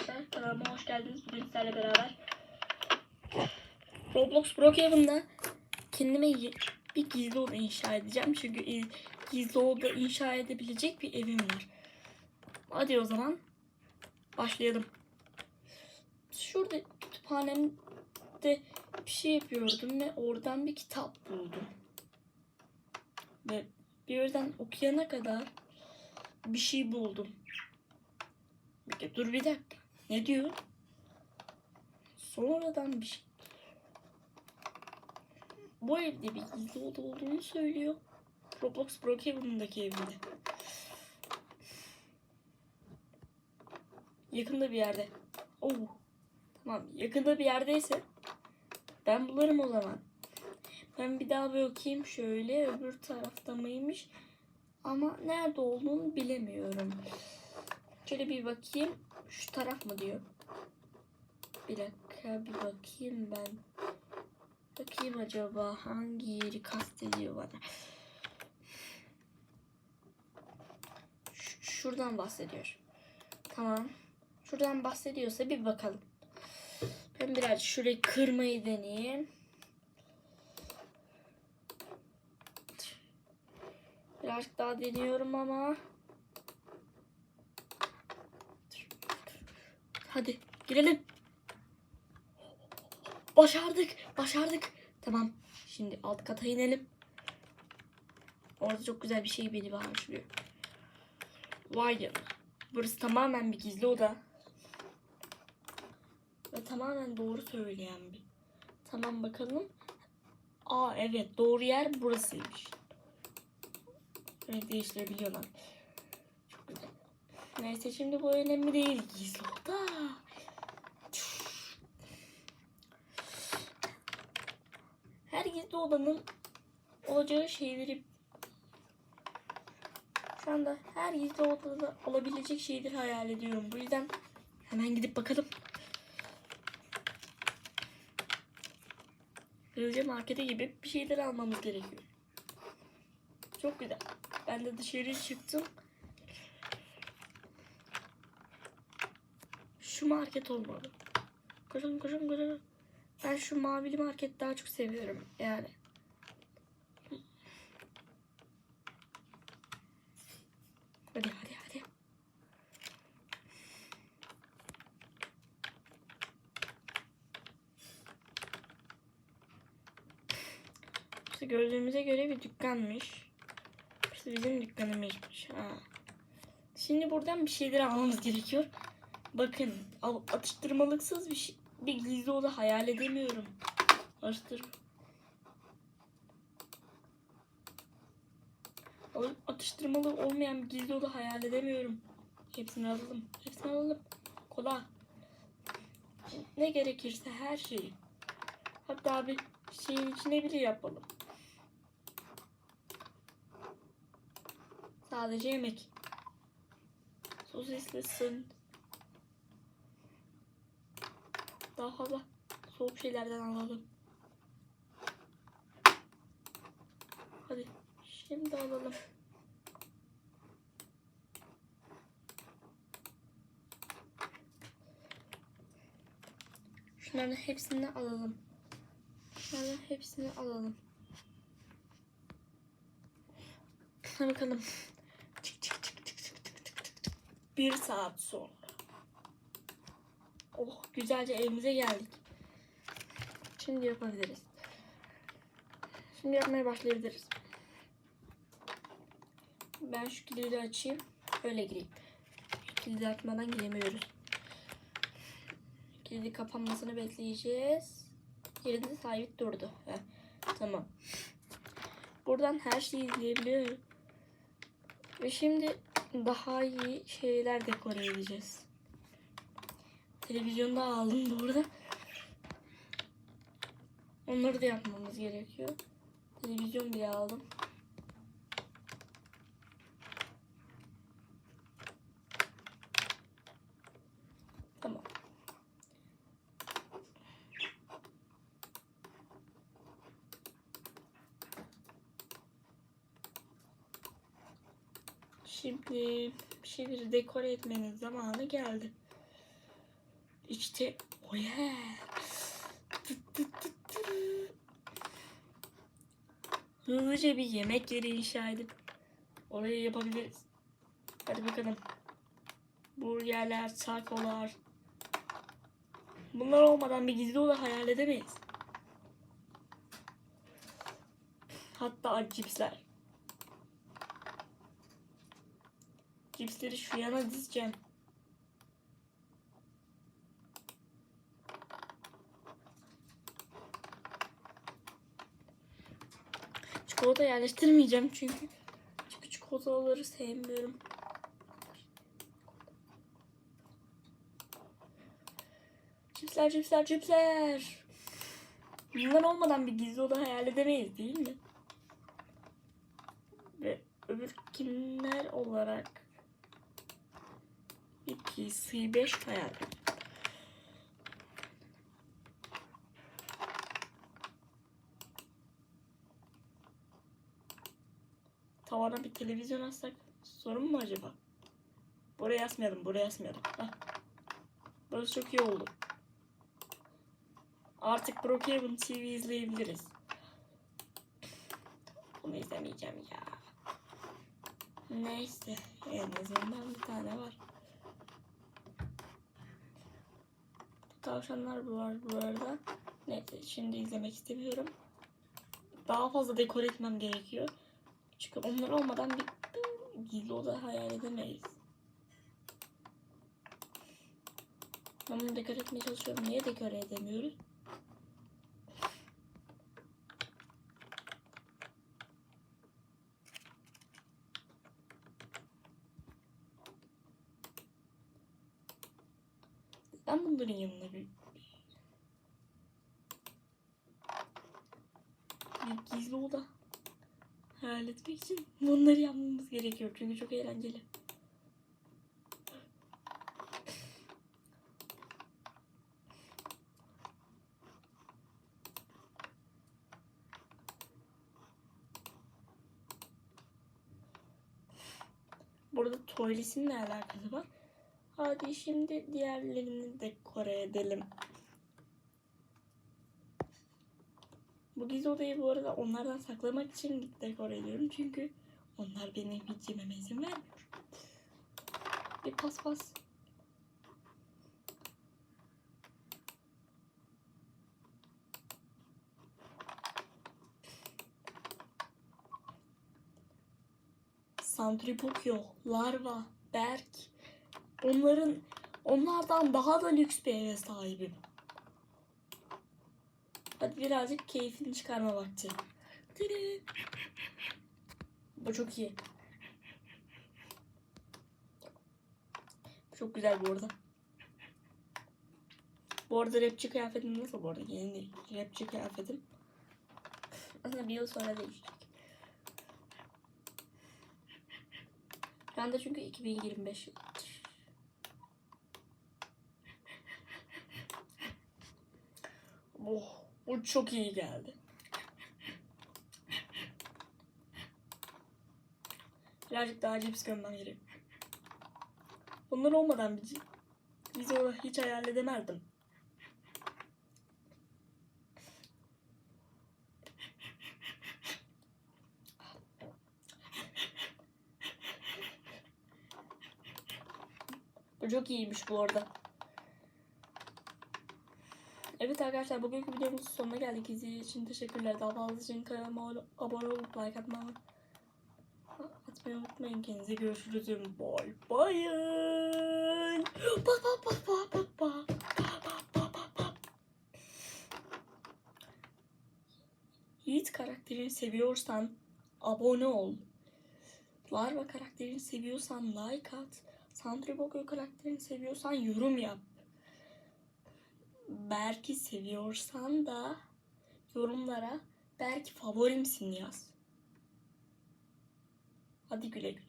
arkadaşlar. Kanalıma hoş geldiniz. Bugün sizlerle beraber Roblox Brookhaven'da kendime bir gizli oda inşa edeceğim. Çünkü i- gizli oda inşa edebilecek bir evim var. Hadi o zaman başlayalım. Şurada kütüphanemde bir şey yapıyordum ve oradan bir kitap buldum. Ve bir yerden okuyana kadar bir şey buldum. Dur bir dakika. Ne diyor? Sonradan bir şey. Bu evde bir gizli oda olduğunu söylüyor. Roblox Brookhaven'daki evinde. Yakında bir yerde. Oh. Tamam yakında bir yerdeyse ben bularım o zaman. Ben bir daha bir bakayım şöyle öbür tarafta mıymış? Ama nerede olduğunu bilemiyorum. Şöyle bir bakayım. Şu taraf mı diyor? Bir dakika bir bakayım ben. Bakayım acaba hangi yeri kastediyor bana. Ş- şuradan bahsediyor. Tamam. Şuradan bahsediyorsa bir bakalım. Ben biraz şurayı kırmayı deneyeyim. Birazcık daha deniyorum ama. Hadi girelim. Başardık. Başardık. Tamam. Şimdi alt kata inelim. Orada çok güzel bir şey beni bağırıyor. Vay canına. Burası tamamen bir gizli oda. Ve tamamen doğru söyleyen bir. Tamam bakalım. Aa evet doğru yer burasıymış. Evet değiştirebiliyorlar. Neyse şimdi bu önemli değil. Gizli oda. Her gizli odanın olacağı şeyleri şu anda her gizli odada olabilecek şeyleri hayal ediyorum. Bu yüzden hemen gidip bakalım. Böylece markete gibi bir şeyler almamız gerekiyor. Çok güzel. Ben de dışarı çıktım. Şu market olmalı. Koşun koşun koşun. Ben şu mavili market daha çok seviyorum yani. Hadi hadi hadi. İşte gördüğümüze göre bir dükkanmış. İşte bizim dükkanımızmış. Ha. Şimdi buradan bir şeyler almamız gerekiyor. Bakın al- atıştırmalıksız bir şey, bir gizli oda hayal edemiyorum. Atıştır. Al- Atıştırmalı olmayan bir gizli oda hayal edemiyorum. Hepsini alalım. Hepsini alalım. Kola. Ne gerekirse her şeyi. Hatta bir şeyin içine bile yapalım. Sadece yemek. Sosislisin. Daha fazla soğuk şeylerden alalım. Hadi şimdi alalım. Şunların hepsini alalım. Şunların hepsini alalım. Bakalım. Çık çık çık çık çık çık çık çık. Bir saat sonra. Oh güzelce evimize geldik. Şimdi yapabiliriz. Şimdi yapmaya başlayabiliriz. Ben şu kilidi açayım. Öyle gireyim. Kilidi açmadan giremiyoruz. Kilidi kapanmasını bekleyeceğiz. Yerinde sabit durdu. Heh, tamam. Buradan her şeyi izleyebiliyorum. Ve şimdi daha iyi şeyler dekore edeceğiz. Televizyonda aldım bu arada. Onları da yapmamız gerekiyor. Televizyon bile aldım. Tamam. Şimdi bir şeyleri dekore etmenin zamanı geldi. İşte o tırı. Hızlıca bir yemek yeri inşa edip orayı yapabiliriz. Hadi bakalım. Burgerler, takolar. Bunlar olmadan bir gizli oda hayal edemeyiz. Hatta cipsler. Cipsleri şu yana dizeceğim. Çikolata yerleştirmeyeceğim çünkü. Çünkü çikolataları sevmiyorum. Cipsler, cipsler, cipsler. Bunlar olmadan bir gizli oda hayal edemeyiz değil mi? Ve öbür kimler olarak 2, C 5 hayal ediyorum. Tavana bir televizyon assak sorun mu acaba? Buraya asmayalım, buraya asmayalım. Heh. Burası çok iyi oldu. Artık Brookhaven TV izleyebiliriz. Bunu izlemeyeceğim ya. Neyse, en azından bir tane var. Tavşanlar var bu arada. Neyse, şimdi izlemek istemiyorum. Daha fazla dekor etmem gerekiyor. Çünkü onlar olmadan bir, bir gizli oda hayal edemeyiz. Ben bunu dekor etmeye çalışıyorum. Niye dekor edemiyoruz? Ben bunların yanına bir gizli oda hayal etmek için bunları yapmamız gerekiyor. Çünkü çok eğlenceli. Burada tuvaletin ne alakası var? Hadi şimdi diğerlerini dekore edelim. Bu gizli odayı bu arada onlardan saklamak için dekore ediyorum. Çünkü onlar benim hiç yememe izin vermiyor. Bir pas pas. Santripokyo, Larva, Berk. Onların onlardan daha da lüks bir eve sahibim. Hadi birazcık keyfini çıkarma vakti. Bu çok iyi. Çok güzel bu arada. Bu arada rapçi kıyafetim nasıl bu arada? Yeni değil. Rapçi kıyafetim. Aslında bir yıl sonra değişecek. Şu anda çünkü 2025 yılıdır. Oh, bu çok iyi geldi. Birazcık daha cips gömmem gerek. Bunlar olmadan bir biz onu hiç hayal edemezdim. Bu çok iyiymiş bu arada. Evet arkadaşlar bugünkü videomuzun sonuna geldik. İzlediğiniz için teşekkürler. Daha fazla için kanalıma abone olup like atmayı atmayı unutmayın. Kendinize görüşürüz. Bye bye. Bak bak. Bak, bak, bak, bak. Yiğit karakterini seviyorsan abone ol. Larva karakterini seviyorsan like at. Santribogo karakterini seviyorsan yorum yap. Belki seviyorsan da yorumlara belki favorimsin yaz. Hadi güle güle.